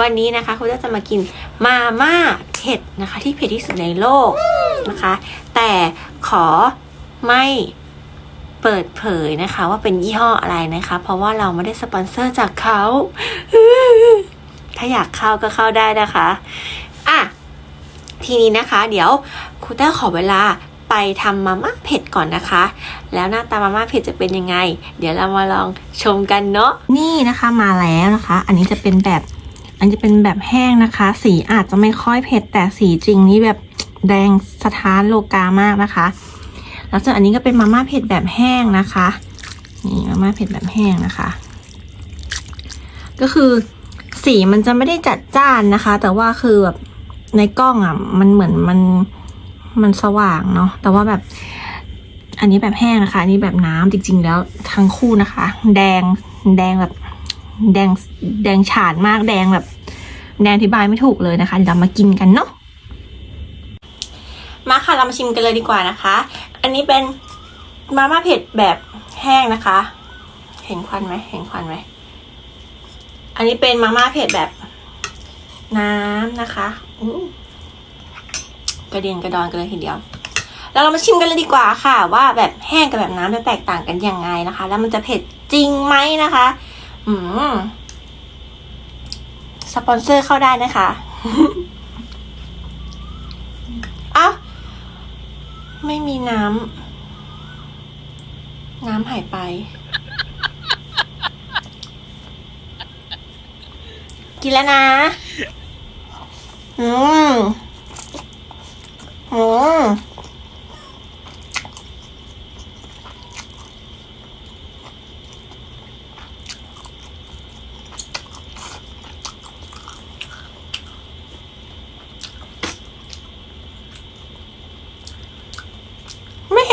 วันนี้นะคะคุณจะมากินมาม่าเผ็ดนะคะ ที่เผ็ดที่สุดในโลกนะคะ แต่ขอไม่เปิดเผยนะคะ ว่าเป็นยี่ห้ออะไรนะคะ เพราะว่าเราไม่ได้สปอนเซอร์จากเขาถ้าอยากเข้าก็เข้าได้นะคะอะทีนี้นะคะ เดี๋ยวครูเต้ขอเวลาไปทำมาม่าเผ็ดก่อนนะคะ แล้วหน้าตามาม่าเผ็ดจะเป็นยังไง เดี๋ยวเรามาลองชมกันเนาะนี่นะคะมาแล้วนะคะ อันนี้จะเป็นแบบ อันนี้จะเป็นแบบแห้งนะคะ สีอาจจะไม่ค่อยเผ็ดแต่สีจริงนี่แบบแดงสะท้านโลกามากนะคะ แล้วส่วนอันนี้ก็เป็นมาม่าเผ็ดแบบแห้งนะคะนี่มาม่าเผ็ดแบบแห้งนะคะ ก็คือสีมันจะไม่ได้จัดจ้านนะคะ แต่ว่าคือแบบในกล้องอะ มันเหมือนมันมันสว่างเนาะแต่ว่าแบบอันนี้แบบแห้งนะคะ อันนี้แบบน้ำจริง ๆ แล้วทั้งคู่นะคะ แดงแดงแบบแดงแดงฉานมากแดงแบบ แดงอธิบายไม่ถูกเลยนะคะเดี๋ยวเรามากินกันเนาะมาค่ะเรามาชิมกันเลยดีกว่านะคะ อันนี้เป็นมาม่าเผ็ดแบบแห้งนะคะ เห็นควันไหมเห็นควันไหมอันนี้เป็นมาม่าเผ็ดแบบน้ำนะคะกระเด็นกระดอนกันเลยทีเดียว แล้วเรามาชิมกันเลยดีกว่าค่ะ ว่าแบบแห้งกับแบบน้ำจะแตกต่างกันยังไงนะคะ แล้วมันจะเผ็ดจริงไหมนะคะ อืม สปอนเซอร์เข้าได้นะคะเอ้าไม่มีน้ำ น้ำหายไป กินแล้วนะ อืม อืม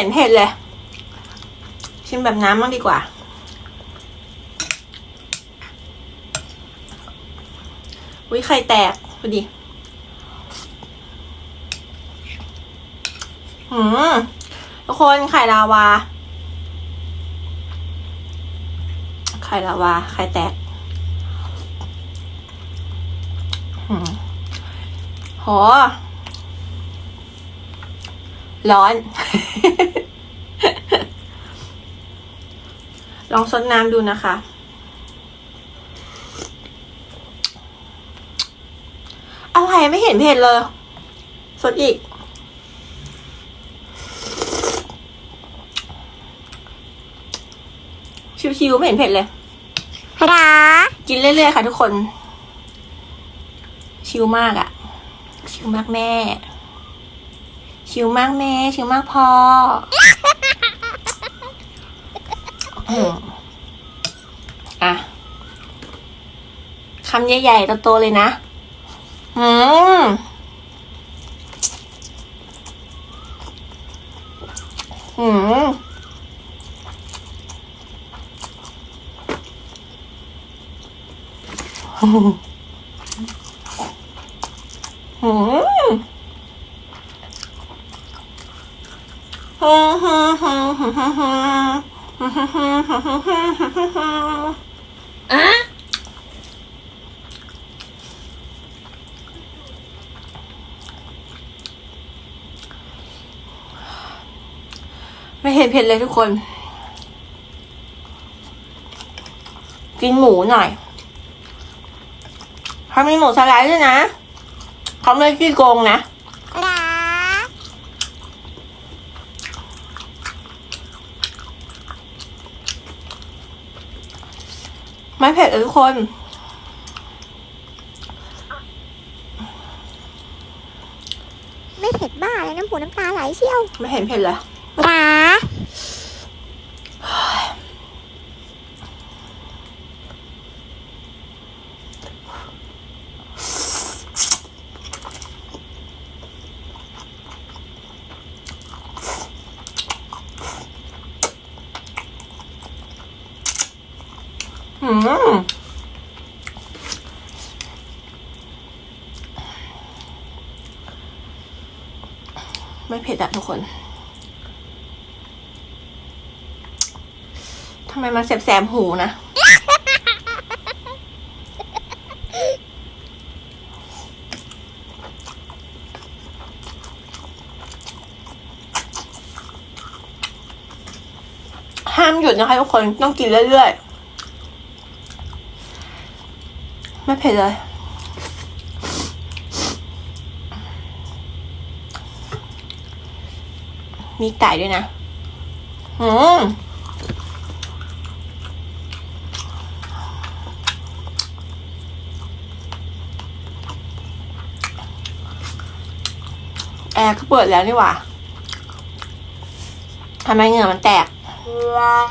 ห็นเผ็ดเลย ชิมแบบน้ำบ้างดีกว่าวิไข่แตกดูดิหืมทุกคนไข่ลาวา ไข่ลาวา ไข่แตกหืมโหร้อน ลองซดน้ำดูนะคะ อะไรไม่เห็นเผ็ดเลย สดอีก ชิวๆไม่เห็นเผ็ดเลยหรอกินเรื่อยๆค่ะทุกคน ชิวมากอะชิวมากแม่ ชิวมากแม่ ชิวมากพ่อ อะคำใหญ่ๆโตๆเลยนะ อืมอืมอืมฮึฮึฮึฮึฮึ อะไม่เห็นเผ็ดเลยทุกคน กินหมูหน่อยเขามีหมูสไลด์ด้วยนะเขาไม่ขี้โกงนะ หรอ ไม่เผ็ดเลยทุกคน ไม่เผ็ดบ้าเลยน้ำหูน้ำตาไหลเชี่ยว ไม่เห็นเผ็ดเลย มไม่เผ็ดอะทุกคน ทำไมมันแสบแสบหูนะ ห้ามหยุดนะคะทุกคน ต้องกินเรื่อยๆ ไม่เผ็ดเลย มีไก่ด้วยนะ อืมแอร์ก็เปิดแล้วนี่หว่าทำไมเหงื่อมันแตก โอ้ย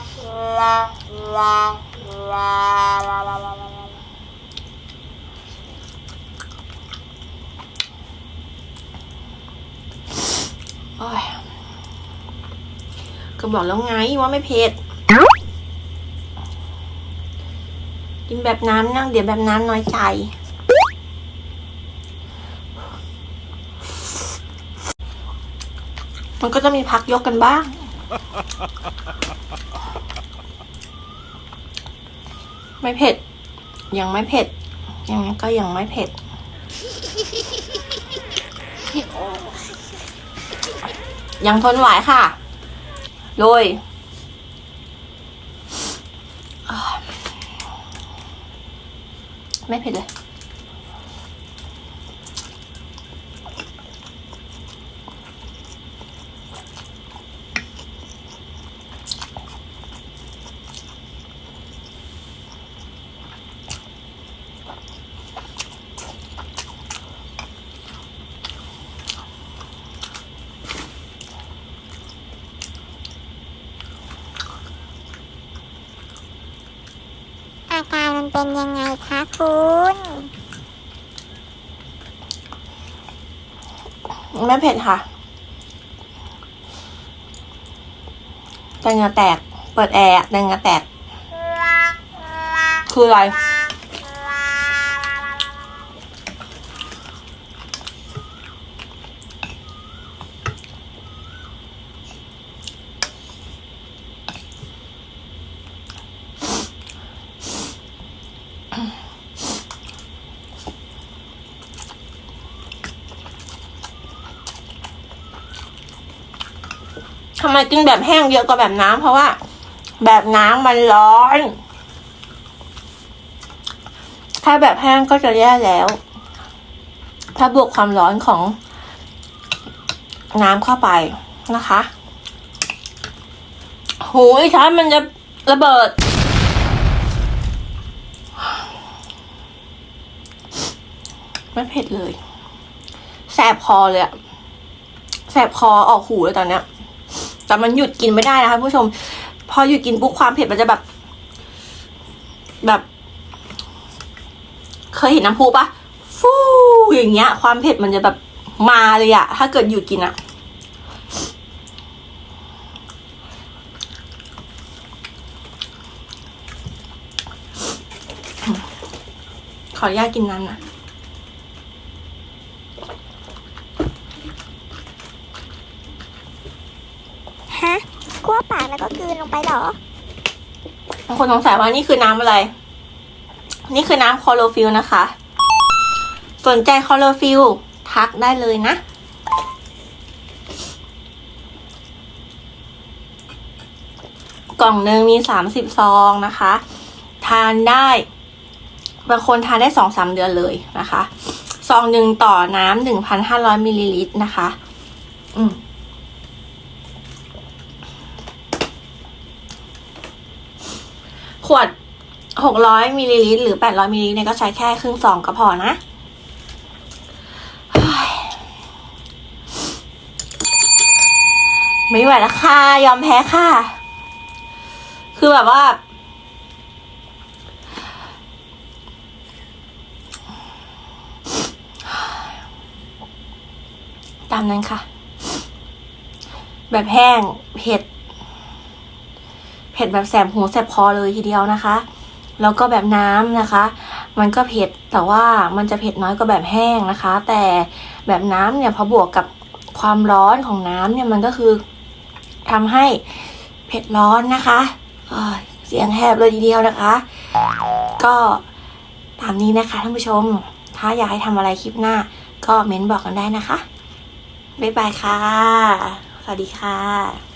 ก็บอกแล้วไงว่าไม่เผ็ด กินแบบน้ำนั่งเดี๋ยวแบบน้ำน้อยใจมันก็จะมีพักยกกันบ้าง ไม่เผ็ด ยังไม่เผ็ด ยังก็ยังไม่เผ็ด ยังทนไหวค่ะโดยไม่เผ็ดเลย เป็นยังไงคะคุณไม่เผ็ดค่ะ แตงาแตก เปิดแอร์แตงาแตก คืออะไร ทำไมกินแบบแห้งเยอะกว่าแบบน้ำเพราะว่า แบบน้ำมันร้อน ถ้าแบบแห้งก็จะแย่แล้ว ถ้าบวกความร้อนของน้ำเข้าไปนะคะหูยช้อนมันจะระเบิด ไม่เผ็ดเลย แสบคอเลยอะแสบคอออกหูเลยตอนเนี้ย แต่มันหยุดกินไม่ได้นะคะผู้ชม พอหยุดกินปุ๊บความเผ็ดมันจะแบบ แบบ เคยเห็นน้ำพุปะฟูอย่างเงี้ย ความเผ็ดมันจะแบบมาเลยอะถ้าเกิดหยุดกินอะขออนุญาตกินน้ำนะ กลัวปากแล้วก็กลืนลงไปหรอบางคนสงสัยว่านี่คือน้ำอะไร นี่คือน้ำคลอโรฟิลนะคะ สนใจคลอโรฟิลทักได้เลยนะกล่องหนึ่งมีสามสิบซองนะคะ ทานได้บางคนทานได้สองสามเดือนเลยนะคะ ซองหนึ่งต่อน้ำหนึ่งพันห้าร้อยมิลลิลิตรนะคะ อืม ขวดหกร้อยมิลลิลิตรหรือแปดร้อยมิลลิลิตรเนี่ยก็ใช้แค่ครึ่งซองก็พอนะไม่ไหวแล้วค่ะ ยอมแพ้ค่ะ คือแบบว่า ตามนั้นค่ะ แบบแห้ง เผ็ดเผ็ด แบบแสบหูแสบคอเลยทีเดียวนะคะ แล้วก็แบบน้ำนะคะ มันก็เผ็ดแต่ว่ามันจะเผ็ดน้อยกว่าแบบแห้งนะคะ แต่แบบน้ำเนี่ยพอบวกกับความร้อนของน้ำเนี่ยมันก็คือทำให้เผ็ดร้อนนะคะเอ้ยเสียงแหบเลยทีเดียวนะคะ ก็ตามนี้นะคะท่านผู้ชม ถ้าอยากให้ทำอะไรคลิปหน้า ก็เม้นบอกกันได้นะคะ บ๊ายบายค่ะ สวัสดีค่ะ